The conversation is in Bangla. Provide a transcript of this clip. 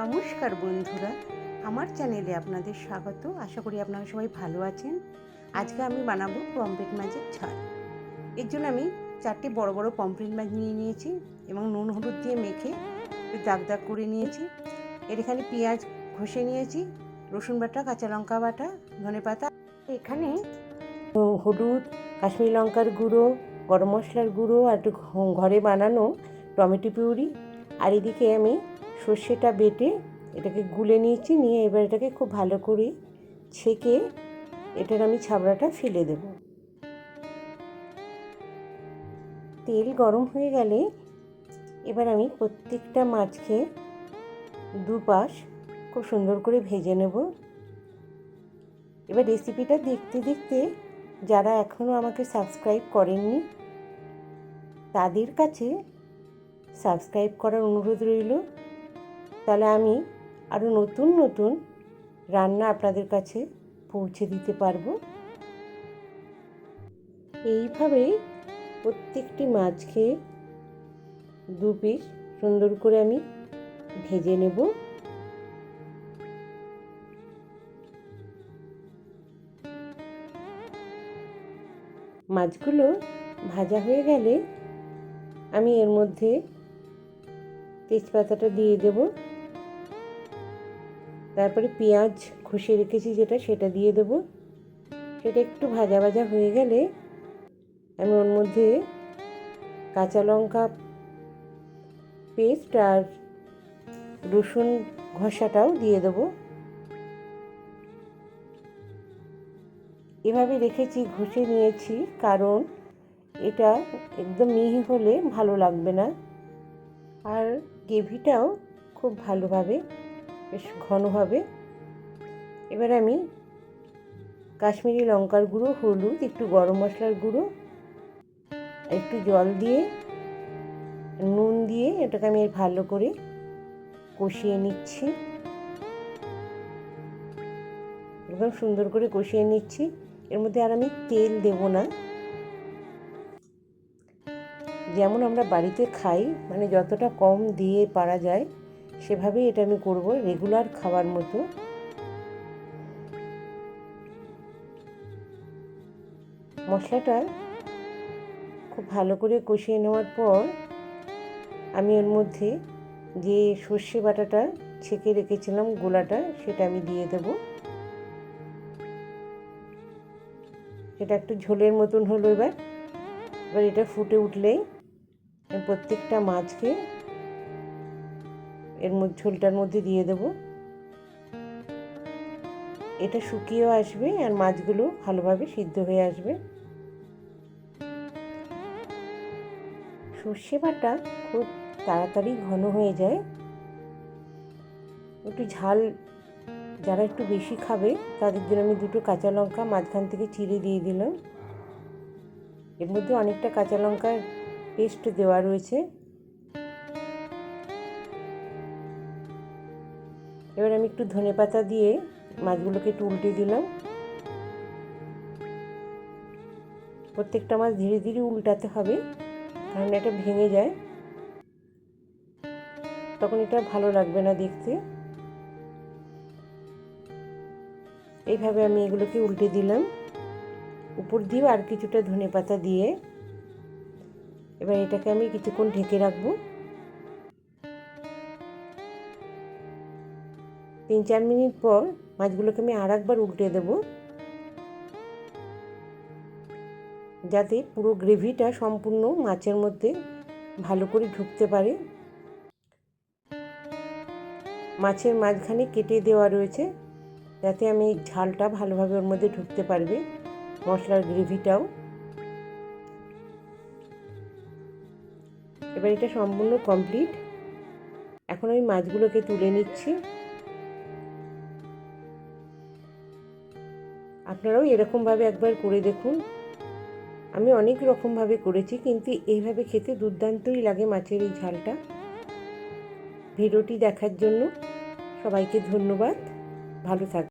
নমস্কার বন্ধুরা, আমার চ্যানেলে আপনাদের স্বাগত। আশা করি আপনারা সবাই ভালো আছেন। আজকে আমি বানাবো পমফ্রেট মাছের ঝাল। এর জন্য আমি চারটে বড় বড় পমফ্রেট মাছ নিয়ে নিয়েছি এবং নুন হলুদ দিয়ে মেখে দাগ দাগ করে নিয়েছি। এর এখানে পেঁয়াজ ঘষে নিয়েছি, রসুন বাটা, কাঁচা লঙ্কা বাটা, ধনে পাতা। এখানে হলুদ, কাশ্মীর লঙ্কার গুঁড়ো, গরম মশলার গুঁড়ো আর একটু ঘরে বানানো টমেটো পিউরি। আর এদিকে আমি সর্ষেটা বেটে এটাকে গুলে নিয়েছি, নিয়ে এবার এটাকে খুব ভালো করে ছেঁকে এটার আমি ছাবড়াটা ফেলে দেব। তেল গরম হয়ে গেলে এবার আমি প্রত্যেকটা মাছকে দুপাশ খুব সুন্দর করে ভেজে নেব। এবার রেসিপিটা দেখতে দেখতে যারা এখনও আমাকে সাবস্ক্রাইব করেননি, তাদের কাছে সাবস্ক্রাইব করার অনুরোধ রইল। তাহলে আমি আরও নতুন নতুন রান্না আপনাদের কাছে পৌঁছে দিতে পারব। এইভাবেই প্রত্যেকটি মাছকে দু পিস সুন্দর করে আমি ভেজে নেব। মাছগুলো ভাজা হয়ে গেলে আমি এর মধ্যে তেজপাতাটা দিয়ে দেব। তারপরে পেঁয়াজ ঘষে রেখেছি যেটা, সেটা দিয়ে দেব। সেটা একটু ভাজা ভাজা হয়ে গেলে আমি ওর মধ্যে কাঁচা লঙ্কা পেস্ট আর রসুন ঘষাটাও দিয়ে দেবো। এভাবে রেখেছি, ঘষে নিয়েছি, কারণ এটা একদম মিহি হলে ভালো লাগবে না। আর গ্রেভিটাও খুব ভালোভাবে বেশ ঘন হবে। এবার আমি কাশ্মীরি লঙ্কার গুঁড়ো, হলুদ, একটু গরম মশলার গুঁড়ো, একটু জল দিয়ে, নুন দিয়ে এটাকে আমি ভালো করে কষিয়ে নিচ্ছি। একদম সুন্দর করে কষিয়ে নিচ্ছি। এর মধ্যে আর আমি তেল দেব না। যেমন আমরা বাড়িতে খাই মানে যতটা কম দিয়ে পারা যায় সেভাবেই এটা আমি করব, রেগুলার খাওয়ার মতো। মশলাটা খুব ভালো করে কষিয়ে নেওয়ার পর আমি ওর মধ্যে যে সর্ষে বাটাটা ছেঁকে রেখেছিলাম, গোলাটা, সেটা আমি দিয়ে দেবো। এটা একটু ঝোলের মতন হলো এবার। এবার এটা ফুটে উঠলেই প্রত্যেকটা মাছকে এর মধ্যে, ঝোলটার মধ্যে দিয়ে দেব। এটা শুকিয়েও আসবে আর মাছগুলো ভালোভাবে সিদ্ধ হয়ে আসবে। সর্ষে বাটা খুব তাড়াতাড়ি ঘন হয়ে যায়। একটু ঝাল যারা একটু বেশি খাবে, তাদের জন্য আমি দুটো কাঁচা লঙ্কা মাঝখান থেকে চিড়ে দিয়ে দিলাম। এর মধ্যে অনেকটা কাঁচা লঙ্কার পেস্ট দেওয়া রয়েছে। এবার আমি একটু ধনে পাতা দিয়ে মাছগুলোকে একটু উল্টে দিলাম। প্রত্যেকটা মাছ ধীরে ধীরে উল্টাতে হবে, কারণ এটা ভেঙে যায়। তখন এটা ভালো লাগবে না দেখতে। এইভাবে আমি এগুলোকে উল্টে দিলাম। উপর দিয়েও আর কিছুটা ধনে পাতা দিয়ে। এবার এটাকে আমি কিছুক্ষণ ঢেকে রাখব। তিন চার মিনিট পর মাছগুলোকে আমি আর একবার উল্টে দেব। যাতে পুরো গ্রেভিটা সম্পূর্ণ মাছের মধ্যে ভালো করে ঢুকতে পারে। মাছের মাঝখানে কেটে দেওয়া রয়েছে, যাতে আমি ঝালটা ভালোভাবে ওর মধ্যে ঢুকতে পারবে মশলার গ্রেভিটাও। এবার এটা সম্পূর্ণ কমপ্লিট। এখন আমি মাছগুলোকে তুলে নিচ্ছি। আপনারাও এরকমভাবে একবার করে দেখুন। আমি অনেক রকমভাবে করেছি, কিন্তু এইভাবে খেতে দুর্দান্তই লাগে মাছের এই ঝালটা। ভিডিওটি দেখার জন্য সবাইকে ধন্যবাদ। ভালো থাক